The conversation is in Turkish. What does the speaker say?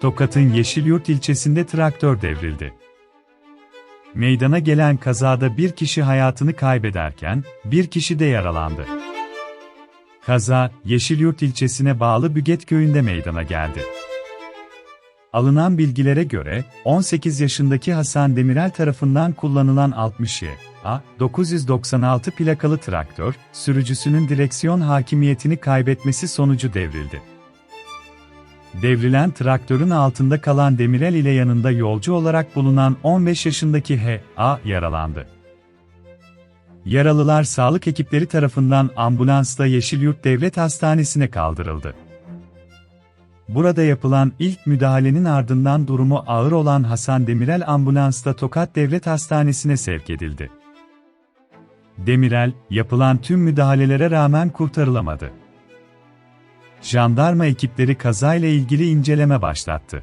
Tokat'ın Yeşilyurt ilçesinde traktör devrildi. Meydana gelen kazada bir kişi hayatını kaybederken, bir kişi de yaralandı. Kaza, Yeşilyurt ilçesine bağlı Büget köyünde meydana geldi. Alınan bilgilere göre, 18 yaşındaki Hasan Demirel tarafından kullanılan 60 A 996 plakalı traktör, sürücüsünün direksiyon hakimiyetini kaybetmesi sonucu devrildi. Devrilen traktörün altında kalan Demirel ile yanında yolcu olarak bulunan 15 yaşındaki H. A. yaralandı. Yaralılar sağlık ekipleri tarafından ambulansla Yeşilyurt Devlet Hastanesi'ne kaldırıldı. Burada yapılan ilk müdahalenin ardından durumu ağır olan Hasan Demirel ambulansla Tokat Devlet Hastanesi'ne sevk edildi. Demirel, yapılan tüm müdahalelere rağmen kurtarılamadı. Jandarma ekipleri kazayla ilgili inceleme başlattı.